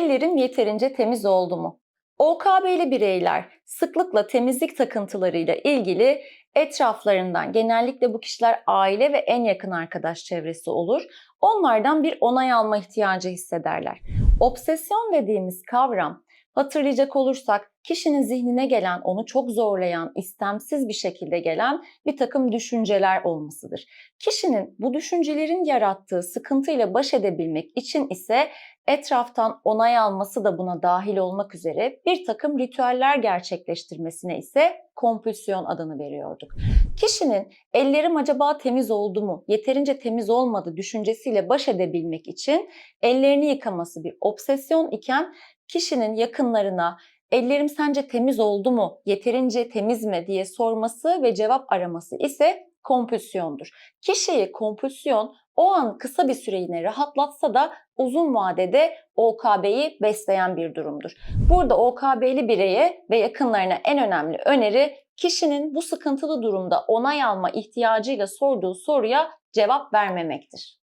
Ellerim yeterince temiz oldu mu? OKB'li bireyler sıklıkla temizlik takıntılarıyla ilgili etraflarından genellikle bu kişiler aile ve en yakın arkadaş çevresi olur. Onlardan bir onay alma ihtiyacı hissederler. Obsesyon dediğimiz kavram hatırlayacak olursak kişinin zihnine gelen, onu çok zorlayan, istemsiz bir şekilde gelen bir takım düşünceler olmasıdır. Kişinin bu düşüncelerin yarattığı sıkıntıyla baş edebilmek için ise etraftan onay alması da buna dahil olmak üzere bir takım ritüeller gerçekleştirmesine ise kompülsiyon adını veriyorduk. Kişinin ellerim acaba temiz oldu mu, yeterince temiz olmadı düşüncesiyle baş edebilmek için ellerini yıkaması bir obsesyon iken kişinin yakınlarına ellerim sence temiz oldu mu, yeterince temiz mi diye sorması ve cevap araması ise kompülsiyondur. Kişiyi kompülsiyon o an kısa bir süreliğine rahatlatsa da uzun vadede OKB'yi besleyen bir durumdur. Burada OKB'li bireye ve yakınlarına en önemli öneri kişinin bu sıkıntılı durumda onay alma ihtiyacıyla sorduğu soruya cevap vermemektir.